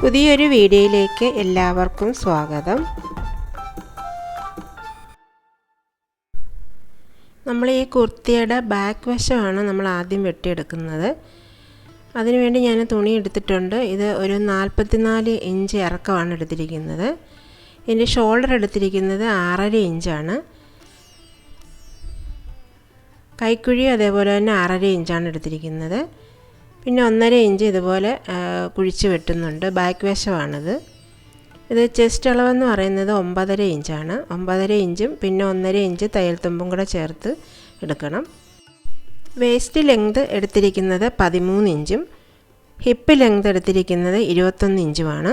പുതിയൊരു വീഡിയോയിലേക്ക് എല്ലാവർക്കും സ്വാഗതം. നമ്മൾ ഈ കുർത്തിയുടെ ബാക്ക് വശമാണ് നമ്മൾ ആദ്യം വെട്ടിയെടുക്കുന്നത്. അതിനുവേണ്ടി ഞാൻ തുണി എടുത്തിട്ടുണ്ട്. ഇത് ഒരു നാൽപ്പത്തിനാല് ഇഞ്ച് ഇറക്കമാണ് എടുത്തിരിക്കുന്നത്. എന്റെ ഷോൾഡർ എടുത്തിരിക്കുന്നത് ആറര ഇഞ്ചാണ്. കൈക്കുഴി അതേപോലെ തന്നെ ആറര ഇഞ്ചാണ് എടുത്തിരിക്കുന്നത്. പിന്നെ ഒന്നര ഇഞ്ച് ഇതുപോലെ കുഴിച്ച് വെട്ടുന്നുണ്ട്. ബാക്ക് വശമാണിത്. ഇത് ചെസ്റ്റ് അളവെന്ന് പറയുന്നത് ഒമ്പതര ഇഞ്ചാണ്. ഒമ്പതര ഇഞ്ചും പിന്നെ ഒന്നര ഇഞ്ച് തയ്യൽ തുമ്പും കൂടെ ചേർത്ത് എടുക്കണം. വേസ്റ്റ് ലെങ്ത് എടുത്തിരിക്കുന്നത് പതിമൂന്ന് ഇഞ്ചും ഹിപ്പ് ലെങ്ത് എടുത്തിരിക്കുന്നത് ഇരുപത്തൊന്ന് ഇഞ്ചുമാണ്.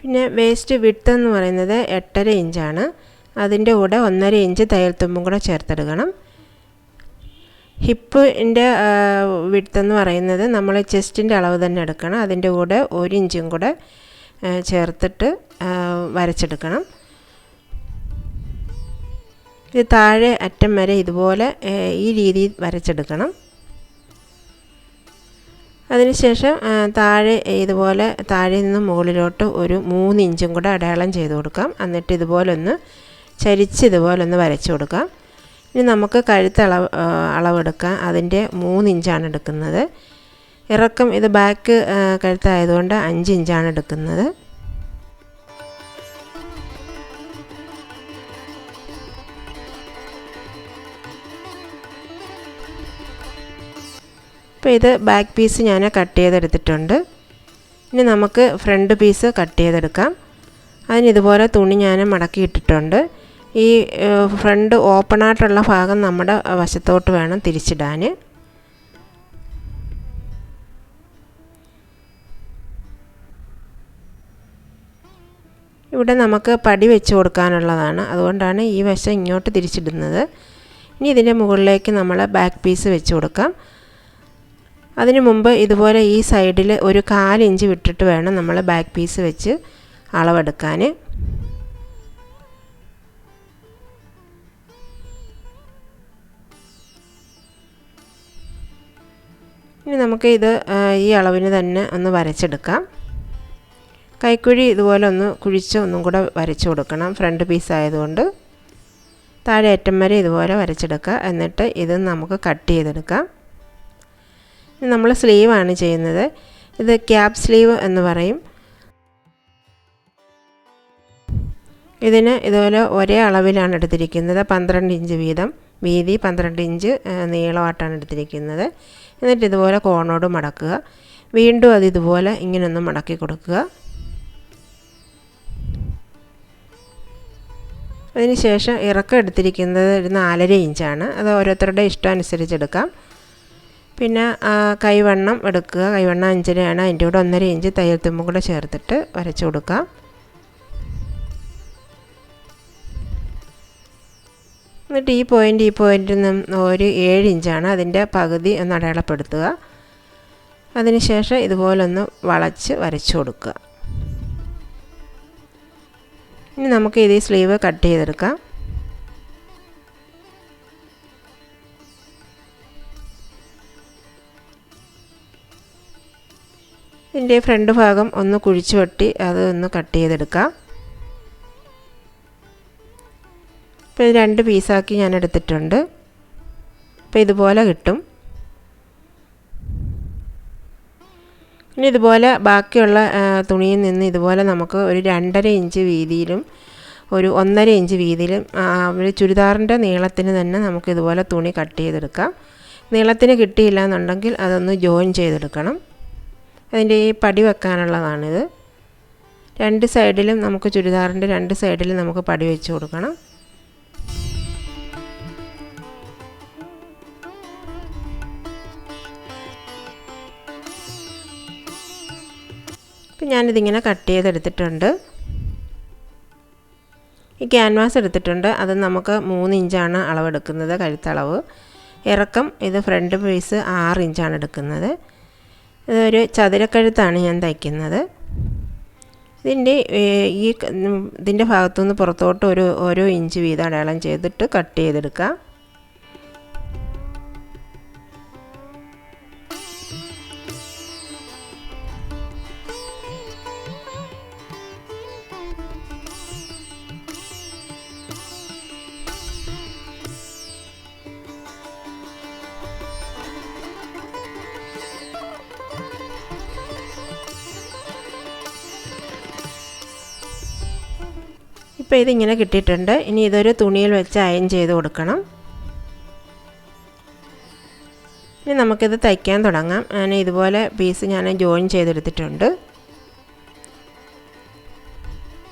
പിന്നെ വേസ്റ്റ് വിട്ട് എന്ന് പറയുന്നത് എട്ടര ഇഞ്ചാണ്. അതിന്റെ കൂടെ ഒന്നര ഇഞ്ച് തയ്യൽ തുമ്പും കൂടെ ചേർത്തെടുക്കണം. ഹിപ്പിന്റെ വിട്ടെന്ന് പറയുന്നത് നമ്മൾ ചെസ്റ്റിന്റെ അളവ് തന്നെ എടുക്കണം. അതിന്റെ കൂടെ ഒരു ഇഞ്ചും കൂടെ ചേർത്തിട്ട് വരച്ചെടുക്കണം. ഇത് താഴെ അറ്റം വരെ ഇതുപോലെ ഈ രീതിയിൽ വരച്ചെടുക്കണം. അതിനുശേഷം താഴെ ഇതുപോലെ താഴെ നിന്ന് മുകളിലോട്ട് ഒരു മൂന്ന് ഇഞ്ചും കൂടെ അടയാളം ചെയ്ത് കൊടുക്കാം. എന്നിട്ട് ഇതുപോലെ ഒന്ന് ചരിച്ച് ഇതുപോലെ ഒന്ന് വരച്ചു കൊടുക്കാം. ഇനി നമുക്ക് കഴുത്ത് അളവ് അളവെടുക്കാം. അതിന്റെ മൂന്ന് ഇഞ്ചാണ് എടുക്കുന്നത്. ഇറക്കം ഇത് ബാക്ക് കഴുത്തായതുകൊണ്ട് അഞ്ച് ഇഞ്ചാണ് എടുക്കുന്നത്. അപ്പോൾ ഇത് ബാക്ക് പീസ് ഞാൻ കട്ട് ചെയ്തെടുത്തിട്ടുണ്ട്. ഇനി നമുക്ക് ഫ്രണ്ട് പീസ് കട്ട് ചെയ്തെടുക്കാം. അതിന് ഇതുപോലെ തുണി ഞാൻ മടക്കി ഇട്ടിട്ടുണ്ട് ഈ ഫ്രണ്ട് ഓപ്പൺ ആയിട്ടുള്ള ഭാഗം നമ്മുടെ വശത്തോട്ട് വേണം തിരിച്ചിടാൻ. ഇവിടെ നമുക്ക് പടി വെച്ച് കൊടുക്കാനുള്ളതാണ്. അതുകൊണ്ടാണ് ഈ വശം ഇങ്ങോട്ട് തിരിച്ചിടുന്നത്. ഇനി ഇതിന്റെ മുകളിലേക്ക് നമ്മൾ ബാക്ക് പീസ് വെച്ച് കൊടുക്കാം. അതിനു മുമ്പ് ഇതുപോലെ ഈ സൈഡിൽ ഒരു കാലിഞ്ച് വിട്ടിട്ട് വേണം നമ്മൾ ബാക്ക് പീസ് വെച്ച് അളവെടുക്കാൻ ഇനി നമുക്ക് ഇത് ഈ അളവിന് തന്നെ ഒന്ന് വരച്ചെടുക്കാം. കൈക്കുഴി ഇതുപോലെ ഒന്ന് കുഴിച്ച് ഒന്നും കൂടെ വരച്ചു കൊടുക്കണം. ഫ്രണ്ട് പീസ് ആയതുകൊണ്ട് താഴെ അറ്റം വരെ ഇതുപോലെ വരച്ചെടുക്കുക. എന്നിട്ട് ഇത് നമുക്ക് കട്ട് ചെയ്തെടുക്കാം. നമ്മൾ സ്ലീവാണ് ചെയ്യുന്നത്. ഇത് ക്യാപ് സ്ലീവ് എന്ന് പറയും. ഇതിന് ഇതുപോലെ ഒരേ അളവിലാണ് എടുത്തിരിക്കുന്നത്. പന്ത്രണ്ട് ഇഞ്ച് വീതം. വീതി പന്ത്രണ്ട് ഇഞ്ച് നീളമായിട്ടാണ് എടുത്തിരിക്കുന്നത്. എന്നിട്ട് ഇതുപോലെ കോണോട് മടക്കുക. വീണ്ടും അത് ഇതുപോലെ ഇങ്ങനെയൊന്ന് മടക്കി കൊടുക്കുക. അതിനുശേഷം ഇറക്കം എടുത്തിരിക്കുന്നത് ഒരു നാലര ഇഞ്ചാണ്. അത് ഓരോരുത്തരുടെ ഇഷ്ടം അനുസരിച്ച് എടുക്കാം. പിന്നെ കൈവണ്ണം എടുക്കുക. കൈവണ്ണം അഞ്ചരയാണ്. അതിന്റെ കൂടെ ഒന്നര ഇഞ്ച് തയ്യൽ തുമ്പും കൂടെ ചേർത്തിട്ട് വരച്ചു കൊടുക്കാം. എന്നിട്ട് ഈ പോയിന്റ് ഈ പോയിന്റിൽ നിന്ന് ഒരു ഏഴ് ഇഞ്ചാണ് അതിന്റെ പകുതി ഒന്ന് അടയാളപ്പെടുത്തുക. അതിനുശേഷം ഇതുപോലൊന്ന് വളച്ച് വരച്ചു കൊടുക്കുക. ഇനി നമുക്ക് ഇത് സ്ലീവ് കട്ട് ചെയ്തെടുക്കാം. ഇതിന്റെ ഫ്രണ്ട് ഭാഗം ഒന്ന് കുഴിച്ചു വെട്ടി അത് ഒന്ന് കട്ട് ചെയ്തെടുക്കാം. ഇപ്പോൾ ഇത് രണ്ട് പീസാക്കി ഞാൻ എടുത്തിട്ടുണ്ട്. അപ്പോൾ ഇതുപോലെ കിട്ടും. ഇനി ഇതുപോലെ ബാക്കിയുള്ള തുണിയിൽ നിന്ന് ഇതുപോലെ നമുക്ക് ഒരു രണ്ടര ഇഞ്ച് വീതിയിലും ഒരു ഒന്നര ഇഞ്ച് വീതിയിലും ഒരു ചുരിദാറിന്റെ നീളത്തിന് തന്നെ നമുക്ക് ഇതുപോലെ തുണി കട്ട് ചെയ്തെടുക്കാം. നീളത്തിന് കിട്ടിയില്ല എന്നുണ്ടെങ്കിൽ അതൊന്ന് ജോയിൻ ചെയ്തെടുക്കണം. അതിന്റെ ഈ പടി വെക്കാനുള്ളതാണിത്. രണ്ട് സൈഡിലും നമുക്ക് ചുരിദാറിന്റെ രണ്ട് സൈഡിലും നമുക്ക് പടി വെച്ച് കൊടുക്കണം. ഇപ്പം ഞാനിതിങ്ങനെ കട്ട് ചെയ്തെടുത്തിട്ടുണ്ട്. ഈ ക്യാൻവാസ് എടുത്തിട്ടുണ്ട്. അത് നമുക്ക് മൂന്ന് ഇഞ്ചാണ് അളവെടുക്കുന്നത് കഴുത്തളവ്. ഇറക്കം ഇത് ഫ്രണ്ട് പീസ് ആറ് ഇഞ്ചാണ് എടുക്കുന്നത്. ഇതൊരു ചതുരക്കഴുത്താണ് ഞാൻ തയ്ക്കുന്നത്. ഇതിന്റെ ഈ ഇതിന്റെ ഭാഗത്തുനിന്ന് പുറത്തോട്ട് ഒരു ഓരോ ഇഞ്ച് വീതം അടയാളം ചെയ്തിട്ട് കട്ട് ചെയ്തെടുക്കാം. ഇപ്പോൾ ഇതിങ്ങനെ കിട്ടിയിട്ടുണ്ട്. ഇനി ഇതൊരു തുണിയിൽ വെച്ച് അയൺ ചെയ്ത് കൊടുക്കണം. ഇനി നമുക്കിത് തയ്ക്കാൻ തുടങ്ങാം. ഞാൻ ഇതുപോലെ പീസ് ഞാൻ ജോയിൻ ചെയ്തെടുത്തിട്ടുണ്ട്.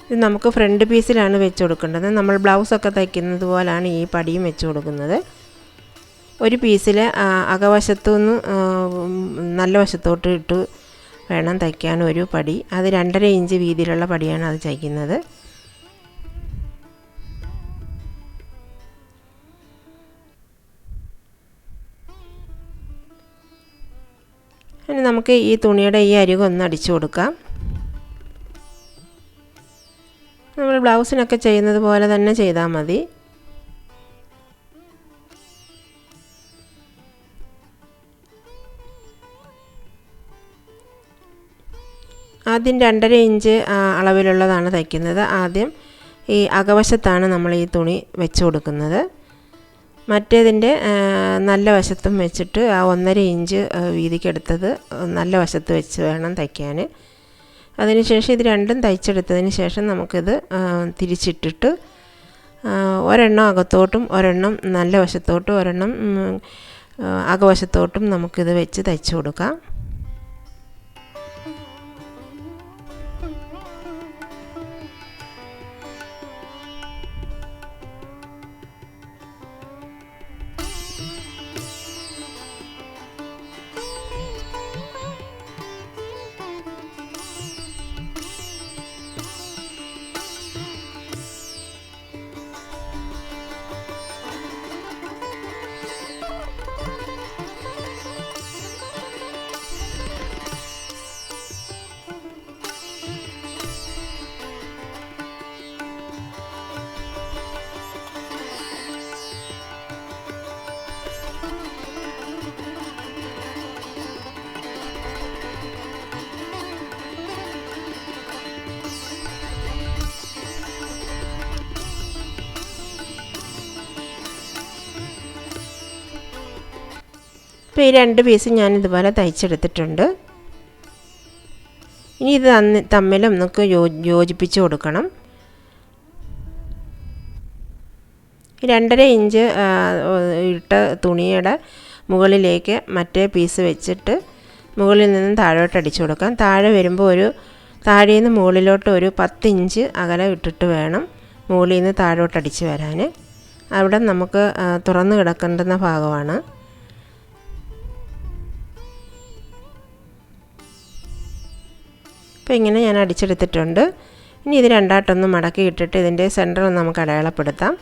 ഇത് നമുക്ക് ഫ്രണ്ട് പീസിലാണ് വെച്ച് കൊടുക്കേണ്ടത്. നമ്മൾ ബ്ലൗസൊക്കെ തയ്ക്കുന്നത് പോലാണ് ഈ പടിയും വെച്ച് കൊടുക്കുന്നത്. ഒരു പീസിൽ അകവശത്തു നിന്ന് നല്ല വശത്തോട്ട് ഇട്ട് വേണം തയ്ക്കാൻ ഒരു പടി. അത് രണ്ടര ഇഞ്ച് വീതിയിലുള്ള പടിയാണ് അത് തയ്ക്കുന്നത്. നമുക്ക് ഈ തുണിയുടെ ഈ അരികൊന്ന് അടിച്ചു കൊടുക്കാം. നമ്മൾ ബ്ലൗസിനൊക്കെ ചെയ്യുന്നത് പോലെ തന്നെ ചെയ്താൽ മതി. ആദ്യം രണ്ടര ഇഞ്ച് അളവിലുള്ളതാണ് തയ്ക്കുന്നത്. ആദ്യം ഈ അകവശത്താണ് നമ്മൾ ഈ തുണി വെച്ച് കൊടുക്കുന്നത്. മറ്റേതിന്റെ നല്ല വശത്തും വെച്ചിട്ട് ആ ഒന്നര ഇഞ്ച് വീതിക്കെടുത്തത് നല്ല വശത്ത് വെച്ച് വേണം തയ്ക്കാൻ. അതിനുശേഷം ഇത് രണ്ടും തയ്ച്ചെടുത്തതിന് ശേഷം നമുക്കിത് തിരിച്ചിട്ടിട്ട് ഒരെണ്ണം അകത്തോട്ടും ഒരെണ്ണം നല്ല വശത്തോട്ടും ഒരെണ്ണം അകവശത്തോട്ടും നമുക്കിത് വെച്ച് തയ്ച്ചു കൊടുക്കാം. ഇപ്പോൾ ഈ രണ്ട് പീസ് ഞാൻ ഇതുപോലെ തയ്ച്ചെടുത്തിട്ടുണ്ട്. ഇനി ഇത് തമ്മിൽ നമുക്ക് യോജിപ്പിച്ച് കൊടുക്കണം. രണ്ടര ഇഞ്ച് ഇട്ട തുണിയുടെ മുകളിലേക്ക് മറ്റേ പീസ് വെച്ചിട്ട് മുകളിൽ നിന്നും താഴോട്ട് അടിച്ചു കൊടുക്കാം. താഴെ വരുമ്പോൾ ഒരു താഴെ നിന്ന് മുകളിലോട്ട് ഒരു പത്ത് ഇഞ്ച് അകലം ഇട്ടിട്ട് വേണം മുകളിൽ നിന്ന് താഴോട്ട് അടിച്ച് വരാൻ. അവിടെ നമുക്ക് തുറന്ന് കിടക്കേണ്ടുന്ന ഭാഗമാണ്. അപ്പോൾ ഇങ്ങനെ ഞാൻ അടിച്ചെടുത്തിട്ടുണ്ട്. ഇനി ഇത് രണ്ടായിട്ടൊന്ന് മടക്കി ഇട്ടിട്ട് ഇതിന്റെ സെന്റർ നമുക്ക് അടയാളപ്പെടുത്താം.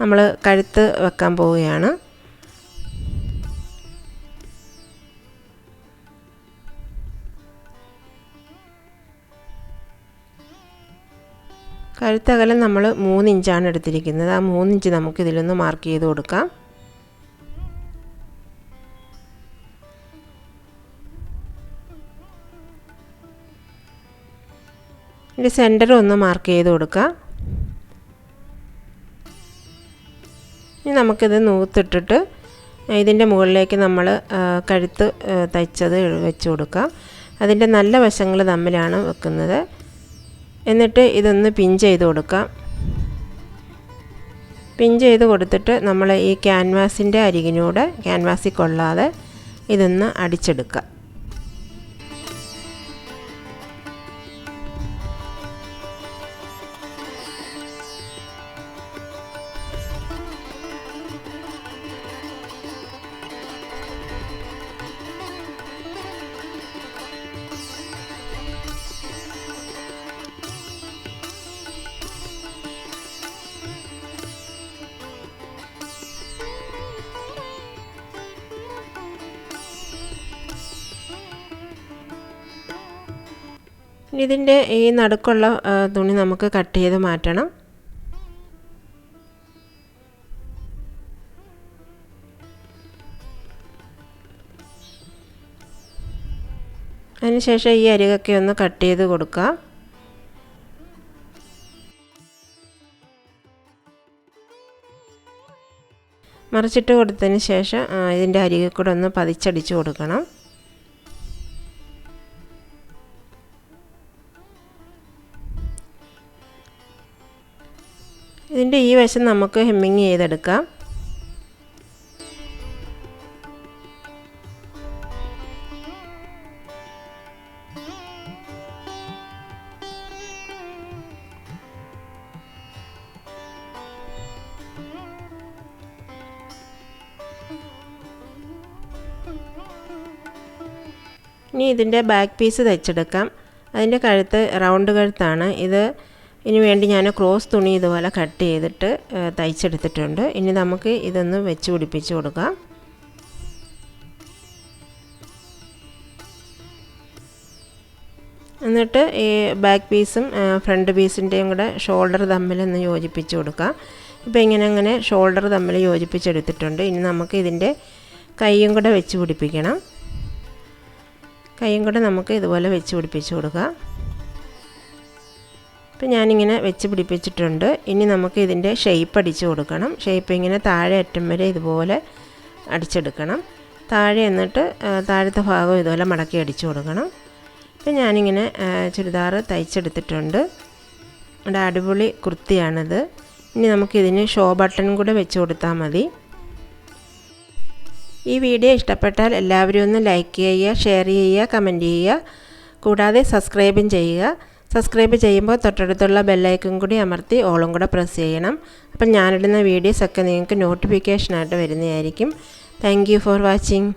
നമ്മൾ കഴുത്ത് വെക്കാൻ പോവുകയാണ്. കഴുത്തകലം നമ്മൾ മൂന്നിഞ്ചാണ് എടുത്തിരിക്കുന്നത്. ആ മൂന്നിഞ്ച് നമുക്കിതിലൊന്ന് മാർക്ക് ചെയ്ത് കൊടുക്കാം. ഇതിന്റെ സെന്റർ ഒന്ന് മാർക്ക് ചെയ്ത് കൊടുക്കുക ഇനി നമുക്കിത് നൂത്തിട്ടിട്ട് ഇതിന്റെ മുകളിലേക്ക് നമ്മൾ കഴുത്ത് തയ്ച്ചത് വെച്ച് കൊടുക്കാം. അതിന്റെ നല്ല വശങ്ങൾ തമ്മിലാണ് വെക്കുന്നത്. എന്നിട്ട് ഇതൊന്ന് പിൻ ചെയ്ത് കൊടുക്കാം. പിൻ ചെയ്ത് കൊടുത്തിട്ട് നമ്മൾ ഈ ക്യാൻവാസിന്റെ അരികിനൂടെ ക്യാൻവാസിൽ കൊള്ളാതെ ഇതൊന്ന് അടിച്ചെടുക്കുക ഇതിന്റെ ഈ നടുക്കുള്ള തുണി നമുക്ക് കട്ട് ചെയ്ത് മാറ്റണം. അതിനുശേഷം ഈ അരികൊക്കെ ഒന്ന് കട്ട് ചെയ്ത് കൊടുക്കുക മറിച്ചിട്ട് കൊടുത്തതിന് ശേഷം ഇതിന്റെ അരികിൽ കൂടെ ഒന്ന് പതിച്ചടിച്ച് കൊടുക്കണം. ഇതിന്റെ ഈ വശം നമുക്ക് ഹെമ്മിങ് ചെയ്തെടുക്കാം. ഇനി ഇതിന്റെ ബാക്ക് പീസ് തയ്ച്ചെടുക്കാം. അതിന്റെ കഴുത്ത് റൗണ്ട് കഴുത്താണ്. ഇത് ഇനി വേണ്ടി ഞാൻ ക്രോസ് തുണി ഇതുപോലെ കട്ട് ചെയ്തിട്ട് തയ്ച്ചെടുത്തിട്ടുണ്ട്. ഇനി നമുക്ക് ഇതൊന്ന് വെച്ച് പിടിപ്പിച്ച് കൊടുക്കാം. എന്നിട്ട് ഈ ബാക്ക് പീസും ഫ്രണ്ട് പീസിന്റെയും കൂടെ ഷോൾഡർ തമ്മിലൊന്ന് യോജിപ്പിച്ച് കൊടുക്കാം. ഇപ്പോൾ ഇങ്ങനെ അങ്ങനെ ഷോൾഡർ തമ്മിൽ യോജിപ്പിച്ചെടുത്തിട്ടുണ്ട്. ഇനി നമുക്ക് ഇതിന്റെ കൈയും കൂടെ വെച്ച് പിടിപ്പിക്കണം. കൈയും കൂടെ നമുക്ക് ഇതുപോലെ വെച്ച് പിടിപ്പിച്ച് കൊടുക്കാം. ഇപ്പം ഞാനിങ്ങനെ വെച്ച് പിടിപ്പിച്ചിട്ടുണ്ട്. ഇനി നമുക്ക് ഇതിന്റെ ഷേപ്പ് അടിച്ചു കൊടുക്കണം. ഷേപ്പ് ഇങ്ങനെ താഴെ അറ്റം വരെ ഇതുപോലെ അടിച്ചെടുക്കണം. താഴെ എന്നിട്ട് താഴത്തെ ഭാഗം ഇതുപോലെ മടക്കി അടിച്ചു കൊടുക്കണം. ഇപ്പം ഞാനിങ്ങനെ ചുരിദാർ തയ്ച്ചെടുത്തിട്ടുണ്ട്. ഇവിടെ അടിപൊളി കുർത്തിയാണിത്. ഇനി നമുക്കിതിന് ഷോ ബട്ടൺ കൂടെ വെച്ച് കൊടുത്താൽ മതി. ഈ വീഡിയോ ഇഷ്ടപ്പെട്ടാൽ എല്ലാവരും ഒന്ന് ലൈക്ക് ചെയ്യുക ഷെയർ ചെയ്യുക കമന്റ് ചെയ്യുക. കൂടാതെ സബ്സ്ക്രൈബും ചെയ്യുക. സബ്സ്ക്രൈബ് ചെയ്യുമ്പോൾ തൊട്ടടുത്തുള്ള ബെല്ലൈക്കും കൂടി അമർത്തി ഓളും കൂടെ പ്രസ് ചെയ്യണം. അപ്പം ഞാനിടുന്ന വീഡിയോസൊക്കെ നിങ്ങൾക്ക് നോട്ടിഫിക്കേഷനായിട്ട് വരുന്നതായിരിക്കും. Thank for watching